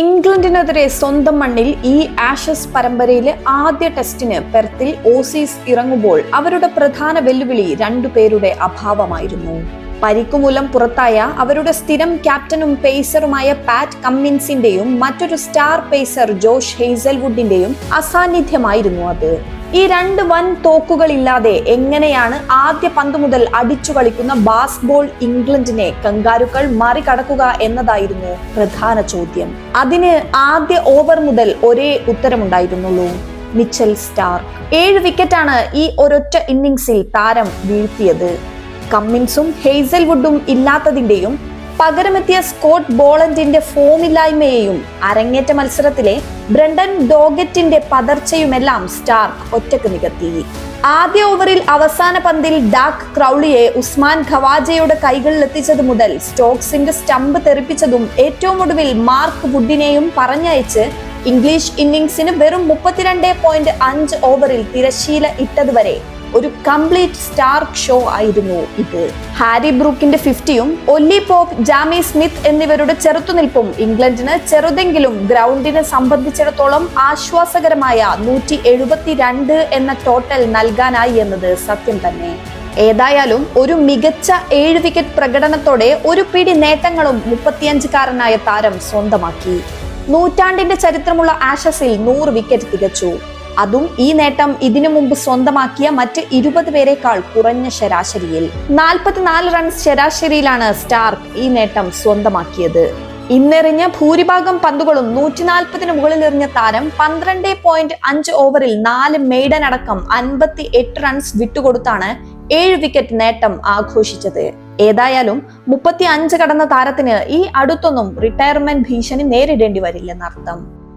ഇംഗ്ലണ്ടിനെതിരെ സ്വന്തം മണ്ണിൽ ഈ ആഷസ് പരമ്പരയിലെ ആദ്യ ടെസ്റ്റിന് പെർത്തിൽ ഓസീസ് ഇറങ്ങുമ്പോൾ അവരുടെ പ്രധാന വെല്ലുവിളി രണ്ടുപേരുടെ അഭാവമായിരുന്നു. പരിക്കുമൂലം പുറത്തായ അവരുടെ സ്ഥിരം ക്യാപ്റ്റനും പേസറുമായ പാറ്റ് കമ്മിൻസിന്റെയും മറ്റൊരു സ്റ്റാർ പേസർ ജോഷ് ഹെയ്സൽവുഡിന്റെയും അസാന്നിധ്യമായിരുന്നു അത്. ഈ രണ്ട് വൻ തോക്കുകളില്ലാതെ എങ്ങനെയാണ് ആദ്യ പന്ത് മുതൽ അടിച്ചു കളിക്കുന്ന ബാസ്ബോൾ ഇംഗ്ലണ്ടിനെ കങ്കാരുക്കൾ മറികടക്കുക എന്നതായിരുന്നു പ്രധാന ചോദ്യം. അതിന് ആദ്യ ഓവർ മുതൽ ഒരേ ഉത്തരമുണ്ടായിരുന്നുള്ളൂ. മിച്ചൽ സ്റ്റാർ ഏഴ് വിക്കറ്റാണ് ഈ ഒരൊറ്റ ഇന്നിംഗ്സിൽ താരം വീഴ്ത്തിയത്. കമ്മിൻസും ഹെയ്സൽവുഡും ഇല്ലാത്തതിന്റെയും പകരമെത്തിയ സ്കോട്ട് ബോളന്റിന്റെ ഫോമില്ലായ്മയെയും അരങ്ങേറ്റ മത്സരത്തിലെ ബ്രണ്ടൻ ഡോഗറ്റിന്റെ പതർച്ചയുമെല്ലാം സ്റ്റാർക്ക് ഒറ്റയ്ക്ക് നികത്തി. ആദ്യ ഓവറിൽ അവസാന പന്തിൽ ഡാക് ക്രൗളിയെ ഉസ്മാൻ ഖവാജയുടെ കൈകളിലെത്തിച്ചത് മുതൽ സ്റ്റോക്സിന്റെ സ്റ്റമ്പ് തെറിപ്പിച്ചതും ഏറ്റവും ഒടുവിൽ മാർക്ക് വുഡിനെയും പറഞ്ഞയച്ച് ഇംഗ്ലീഷ് ഇന്നിംഗ്സിന് വെറും മുപ്പത്തിരണ്ട് പോയിന്റ് അഞ്ച് ഓവറിൽ തിരശീല ഇട്ടതുവരെ ഒരു കംപ്ലീറ്റ് സ്റ്റാർക്ക് ഷോ ആയിരുന്നു ഇത്. ഹാരി ബ്രൂക്കിന്റെ ഫിഫ്റ്റിയും ഒല്ലി പോപ്പ് ജാമി സ്മിത്ത് എന്നിവരുടെ ചെറുത്തുനിൽപ്പും ഇംഗ്ലണ്ടിന് ചെറുതെങ്കിലും ഗ്രൗണ്ടിനെ സംബന്ധിച്ചിടത്തോളം ആശ്വാസകരമായ നൂറ്റി എഴുപത്തിരണ്ട് എന്ന ടോട്ടൽ നൽകാനായി എന്നത് സത്യം തന്നെ. ഏതായാലും ഒരു മികച്ച ഏഴ് വിക്കറ്റ് പ്രകടനത്തോടെ ഒരു പിടി നേട്ടങ്ങളും മുപ്പത്തിയഞ്ചുകാരനായ താരം സ്വന്തമാക്കി. നൂറ്റാണ്ടിന്റെ ചരിത്രമുള്ള ആഷസിൽ നൂറ് വിക്കറ്റ് തികച്ചു. അതും ഈ നേട്ടം ഇതിനു മുമ്പ് സ്വന്തമാക്കിയ മറ്റ് ഇരുപത് പേരെക്കാൾ കുറഞ്ഞ ശരാശരിയിൽ. നാൽപ്പത്തിനാല് റൺസ് ശരാശരിയിലാണ് സ്റ്റാർക്ക് ഈ നേട്ടം സ്വന്തമാക്കിയത്. ഇന്നെറിഞ്ഞ ഭൂരിഭാഗം പന്തുകളും നൂറ്റി നാൽപ്പതിന് മുകളിൽ എറിഞ്ഞ താരം പന്ത്രണ്ട് പോയിന്റ് അഞ്ച് ഓവറിൽ നാല് മെയ്ഡൻ അടക്കം അൻപത്തി എട്ട് റൺസ് വിട്ടുകൊടുത്താണ് ഏഴ് വിക്കറ്റ് നേട്ടം ആഘോഷിച്ചത്. ഏതായാലും മുപ്പത്തി അഞ്ച് കടന്ന താരത്തിന് ഈ അടുത്തൊന്നും റിട്ടയർമെന്റ് ഭീഷണി നേരിടേണ്ടി വരില്ലെന്നർത്ഥം.